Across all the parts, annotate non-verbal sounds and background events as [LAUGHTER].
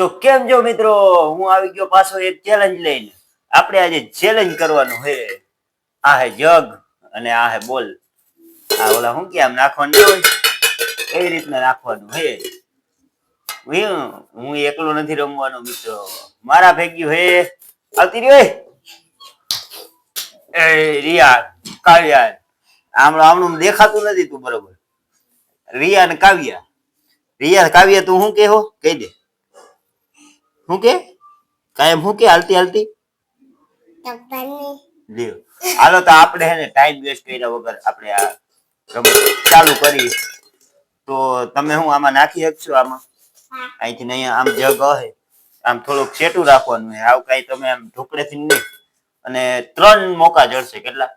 તો કેમ જો મિત્રો, હું આવી ગયો પાછો એક ચેલેન્જ લઈને. આપણે આજે ચેલેન્જ કરવાનું હે આ હે જગ અને આ હે બોલ. આ ઓલા હું કે આમ નાખવાનું એ રીતના નાખવાનું હે, હું એકલો નથી રમવાનો મિત્રો. મારા ભેગ્યું હે. આવતી રહ્યો એ રિયા કાવ્યા આમણું આમણું દેખાતું નથી તું બરોબર. રિયા ને કાવ્યા. રિયા કાવ્યા, તું શું કેહો કહી દે. શું કે? કાયમ શું કે હાલતી હાલતી? લ્યો. હાલો તો આપણે હે ને ટાઈમ વેસ્ટ કર્યા વગર આપણે આ રમત ચાલુ કરી. તો તમે હું આમાં નાખી શકશો આમાં? અહીંથી નહીં આમ જગ હે. આમ થોડુંક સેટું રાખવાનું હે. આવું કઈ તમે આમ ઢોકળેથી નહીં. અને ત્રણ મોકા જળશે કેટલા?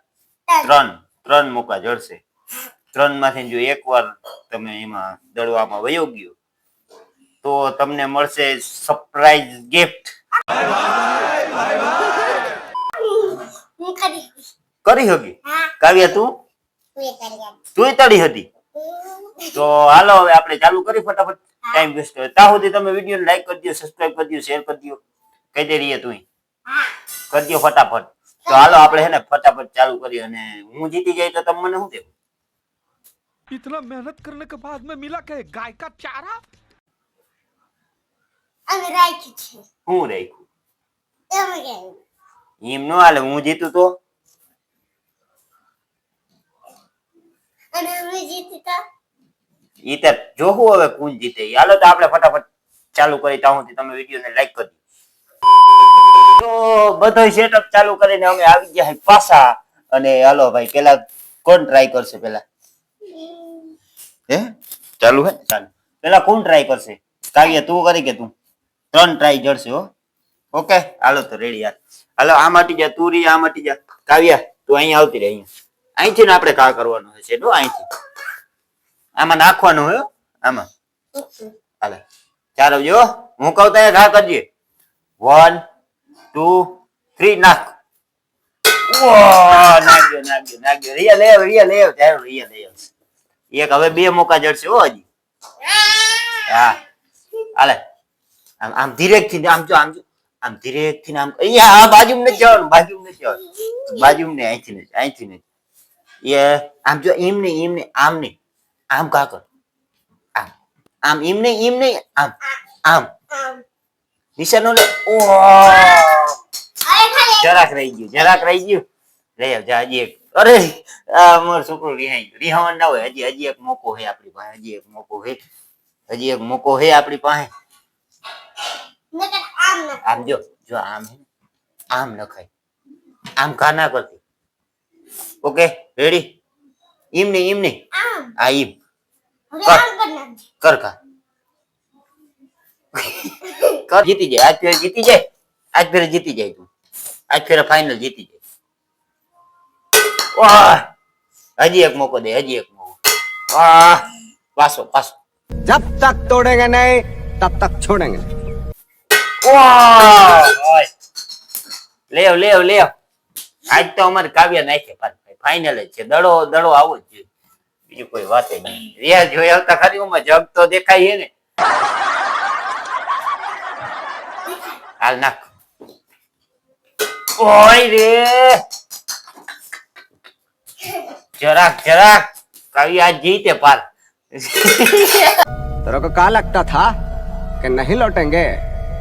ત્રણ. ત્રણ. મોકા જળશે ત્રણમાંથી જો એકવાર તમે એમાં દળવામાં વયો ગયો તો તમને મળશે સરપ્રાઈઝ ગિફ્ટ હું કરી કરી હકી હા કાવ્યા તું હું એ કરી આપ. તું તળી હતી તો હાલો હવે આપણે ચાલુ કરી ફટાફટ ટાઈમ વેસ્ટ કરે ત્યાં સુધી તમે વિડીયો લાઈક કરી દો સબસ્ક્રાઇબ કરી દો શેર કરી દો કહી દે રહીએ તું હા કરી દો ફટાફટ તો હાલો આપણે હે ને ફટાફટ ચાલુ કરી અને હું જીતી જાય તો તમે મને શું દેવું इतना मेहनत करने के बाद में मिला क्या गाय का चारा અમે રાખ્યું છે. હું રાખ્યું? તમે કેવું એમ નો હાલે હું જીતું તો? અને અમે જીતી તો ઈ તો જોવું હવે કોણ જીતે. હાલો તો આપણે ફટાફટ ચાલુ કરી ત્યાં સુધી તમે વિડીયોને લાઈક કરી તો બધો સેટઅપ ચાલુ કરીને અમે આવી ગયા પાછા. અને હાલો ભાઈ પેલા કોણ ટ્રાય કરશે પેલા? હે? ચાલુ હે? ચાલુ. પેલા કોણ ટ્રાય કરશે? કાવ્ય તું કરી કે તું? ત્રણ ટ્રાય જડશે હો. ઓકે હાલો તો રેડી યાર. હાલો આ માટી જા, તું રી આ માટી જા. કાવ્યા, તું અહીંયા આવતી રહે અહીંયા. અહીંથી ને આપણે કા કરવાનું હશે જો અહીંથી. આમાં નાખવાનું હોય આમાં. હાલે ચાલો જો હું. કહું તો ઘા કરજે. વન ટુ થ્રી નાખ. નાખ્યો નાખ્યો નાખ્યો રિયા લે રિયા લે ચાલો, રિયા લે. એક હવે બે મોકા જડશે હો હજી. હા. હાલે. આમ આમ ધીરેકથી આમ જો આમ જો. આમ ધીરેકથી આમ અહીંયા આ બાજુ નથી જવાનું બાજુ નથી જવાનું બાજુ ને અહીંથી નથી અહીંથી નથી એ, આમ જો, એમ નહીં એમ નહીં, આમ નહીં. આમ કા કર? આમ. આમ એમ નહીં એમ નહીં, આમ. આમ. નિશાનો લે ઓ જરાક રહી ગયું, જરાક રહી ગયું. લઈ આવ જા, હજી એક. અરે, આ મારો છોકરો રિહાઈ રિહાવાનું ના હોય, હજી હજી એક મોકો હે આપણી પાસે, હજી એક મોકો હે. હજી એક મોકો હે આપણી પાસે. आम जो जो आम है आम न खाए। आम खाना करते। ओके रेडी इम नहीं इम नहीं। आम। कर। कर का कर जीती जाए। आज फिर जीती जाए। आज फिर जीती जाए तू। आज फिर फाइनल जीती जाए। वाह! हजी एक मौको दे हजी एक मौको। वाह! पासो पासो। जब तक तोड़ेंगे नहीं तब तक छोड़ेंगे। नहीं વાહ ઓય. લેવ લેવ લેવ આજ તો અમારે કાવ્ય નાખે ફાઇનલ જ છે દડો દડો આવો જ જોઈએ બીજું કોઈ વાત નહીં રિયા જોઈ આવતા ખરી ઉમાં જગ તો દેખાય છે ને હાલ નાખ ઓય રે જરાક જરાક કાવ્ય આજ જીતે પાર तेरे को क्या लगता था कि नहीं लौटेंगे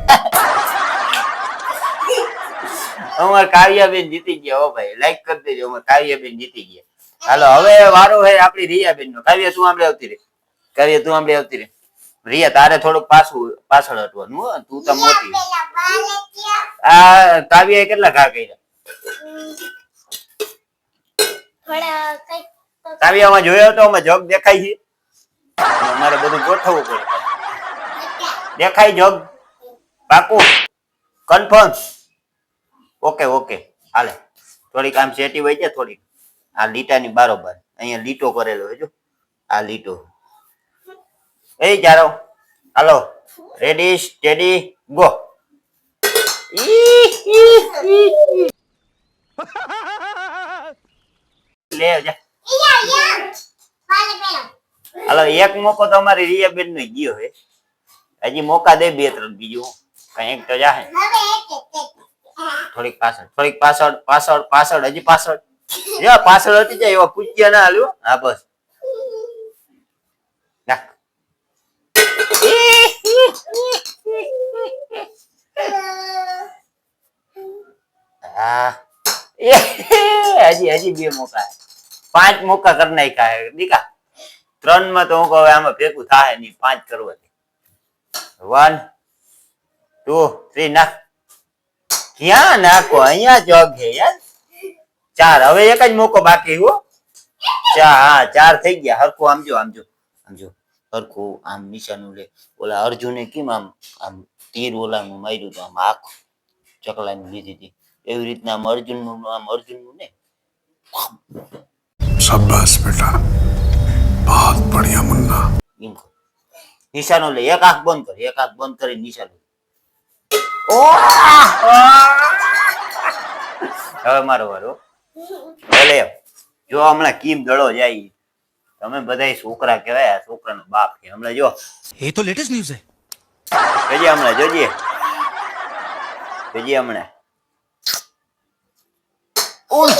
[LAUGHS] અમાર કાવ્યાબેન જીતી ગયા હો ભાઈ. લાઈક કરી દેજો, અમાર કાવ્યાબેન જીતી ગયા. હાલો, હવે વારો હે આપણી રિયાબેન નો કાવ્ય, તું આંબળે આવતી રે. કાવ્ય, તું આંબળે આવતી રે. રિયા, તારે થોડુંક પાછું, પાછળ હટવાનું તું તો મોટી. આ કાવ્યાએ કેટલા ઘા કર્યા? કાવ્યામાં જોયો તો અમે જોગ દેખાય છે. અમારે બધું ગોઠવવું પડે. દેખાય જગ. પાકું કન્ફર્મ ઓકે ઓકે હાલે. થોડીક આમ સેટી હોય છે થોડીક. આ લીટાની બારોબાર. અહીંયા લીટો કરેલો હજુ જો. આ લીટો. એ જારો. હાલો. રેડી સ્ટેડી ગો લે જા. હાલો એક મોકો તો અમારી રિયાબેન નો ગયો હે. હજી મોકા દે બે ત્રણ બીજું. કંઈક તો જાહે. થોડીક પાછળ થોડીક પાછળ પાછળ પાછળ હજી પાછળ. જો પાછળ હતી જાય એવા પૂછ્યા ના હાલ્યો. હા બસ. હજી હજી બે મોકા. પાંચ મોકા કરી નાખ્યા દીકા ત્રણમાં તો હું કહું આમાં ભેગું થાય નહીં. પાંચ કરવા વન ટુ થ્રી નાખ. ક્યાં નાખો? અહીંયા જોગ છે ચાર. હવે એક જ મોકો બાકી હો. ચાર હા ચાર થઈ ગયા. હરખું આમ આમજો આમ હરખું આમ નિશાનું લે. ઓલા અર્જુને કેમ આમ આમ તીર ઓલાનું માર્યું તો આમ ચકલા ચકલાની લીધી હતી. એવી રીતના આમ અર્જુનનું આમ અર્જુનનું ને? શાબાશ બેટા. બહુત બઢિયા મુન્ના. નિશાનો લે. એક આંખ બંધ કર એક આંખ બંધ કરી નિશાનો હવે મારો જો હમણાં કીમ દડો જાય. તમે બધા છોકરા કેવાય આ છોકરાનો બાપ કે હમણાં જો. એ તો લેટેસ્ટ ન્યૂઝ છે. જોજે હમણાં જોજે. જોજે હમણાં. ઓય!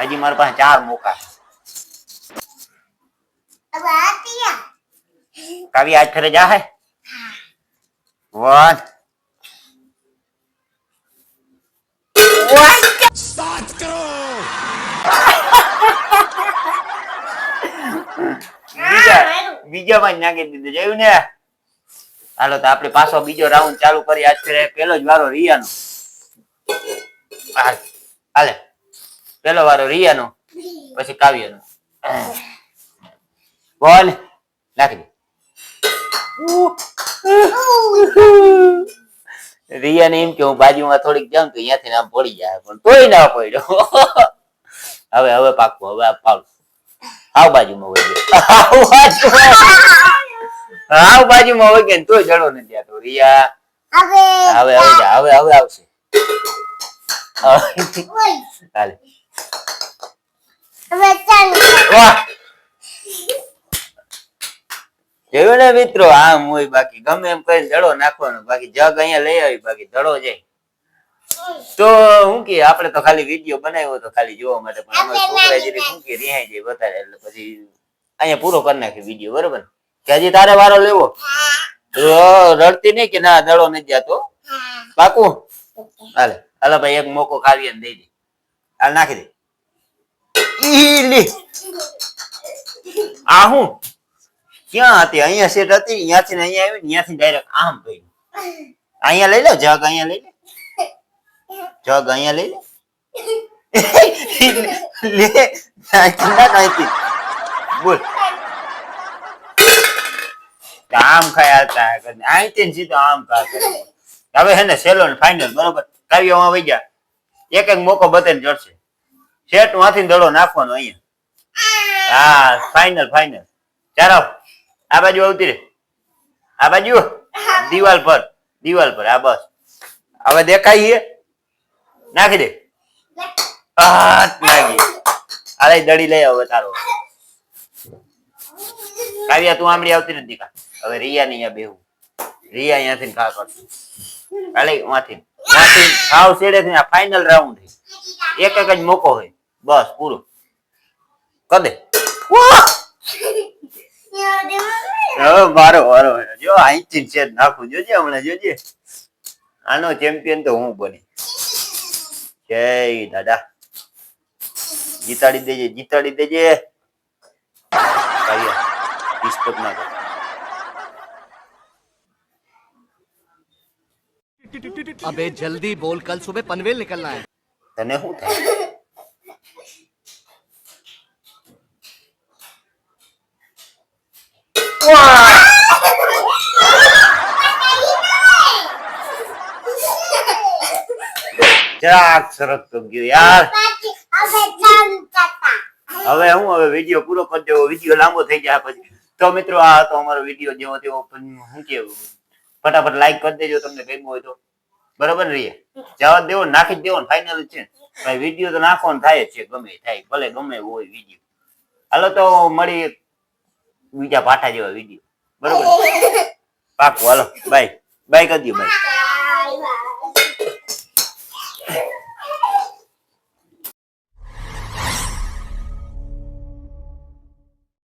હજી મારા પાસે ચાર મોકા. છે હવે આ ત્યાં કાવી આજ ફેરે જા હે વન બીજા બીજામાં જ નાખી દીધું જોયું ને હાલો તો આપણે પાછો બીજો રાઉન્ડ ચાલુ કરી આજ ફેરે પેલો જ વારો રિયાનો હાલ, હાલે પેલો વારો રિયાનો પછી કાવ્યનો બોલ નાખી [LAUGHS] દે રિયા ને એમ કે હું બાજુમાં થોડીક જાઉં તો અહીંયાથી આમ પડી જાય પણ તોય ના પડ્યો. [LAUGHS] હવે હવે પાકું હવે આ પાડું હાવ બાજુમાં [LAUGHS] વહી ગયો. હાવ બાજુમાં વહી ગયો. તોય જડો નથી આતો રિયા હવે હવે હવે હવે આવશે. હવે ચાલ. વાહ. જોયું ને મિત્રો? આમ હોય બાકી. ગમે એમ કઈ દડો નાખવાનો. બાકી જગ અહીંયા લઈ આવી બાકી દડો જાય. તો હું કે આપણે તો ખાલી વીડિયો બનાવ્યો તો ખાલી જોવા માટે પણ અમારા છોકરા જરી હું કે રિહાઈ જાય વધારે એટલે પછી અહીંયા પૂરો કરી નાખી વીડિયો બરોબર? કે હજી તારે વારો લેવો? રડતી નહીં કે ના દડો નથી જતો. પાકું? હાલે. હાલો ભાઈ એક મોકો ખાવી દઈ દે. હાલ નાખી દે. ઈ લી. [LAUGHS] આ હું? ક્યાં હતી? અહીંયા સેટ હતી અહીંયાથી અહીંયા આવી અહીંયાથી ડાયરેક્ટ આમ ભાઈ અહીંયા લઈ લો, જગ અહીંયા લઈ લે. જગ અહીંયા લઈ લે. લે ના નાખી. બોલ. આમ ખાયા હતા અહીંથી સીધો આમ ખા કરે. હવે હે ને સેલોન ફાઇનલ બરોબર? કાવ્યોમાં વહી ગયા. એક એક મોકો બતાવીને જડશે. શેટમાંથી દડો નાખવાનો અહીંયા. હા ફાઇનલ ફાઇનલ ચાલો. આ બાજુ આવતી રે. આ બાજુ? દિવાલ પર. દિવાલ પર. આ બસ. હવે દેખાય છે નાખી દે. આ નાખી અરે દડી લઈ હવે તારો. કાવ્યા તું આમડી આવતી નથી કા હવે રિયા ની અહીંયા બેહું. રિયા અહીંયાથી ખા કરશે. હાલે વાંથી વાંથી ખાવ છેડે થી ફાઇનલ રાઉન્ડ એક એક જ મોકો હોય. બસ પૂરું. કર દે. હવે મારો વારો જો અહીંથી શેર નાખું જોજે હમણાં જોજે આનો ચેમ્પિયન તો હું બની જય દાદા જીતાડી દેજે જીતાડી દેજે ડિસ્ટર્બ ના કર અબે જલ્દી બોલ કલ સુબહ પનવેલ નીકળના હે તને શું થાય [LAUGHS] જરાક સરસ યાર. હવે હું હવે વીડિયો પૂરો કરી દેવો, વીડિયો લાંબો થઈ જાય પછી. તો મિત્રો, આ તો અમારો વીડિયો જેવો તેવો શું કેવું? ફટાફટ લાઈક કરી દેજો, તમને ગમ્યું હોય તો. બરોબર રહીએ જવાબ જવા દેવો નાખી જ દેવો ફાઇનલ છે. ભાઈ, વીડિયો તો નાખવાનો થાય છે, ગમે થાય, ભલે ગમે હોય વીડિયો. હાલો તો મળી બીજા પાઠા જેવા વીડિયો બરોબર પાકું હાલો બાય બાય કરી દો બાય બાય બાય